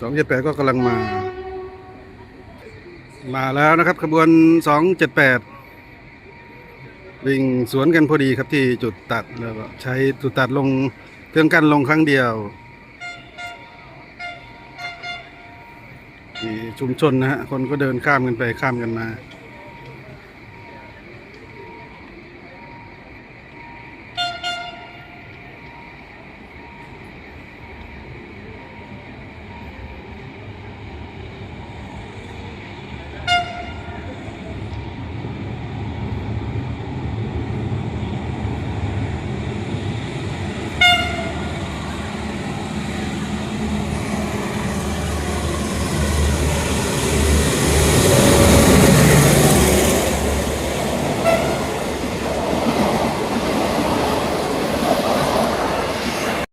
สองเจ็ดแปดก็กำลังมา มาแล้วนะครับขบวนสองเจ็ดแปดวิ่งสวนกันพอดีครับที่จุดตัดแล้วก็ใช้จุดตัดลงเครื่องกั้นลงครั้งเดียวนี่ชุมชนนะฮะคนก็เดินข้ามกันไปข้ามกันมา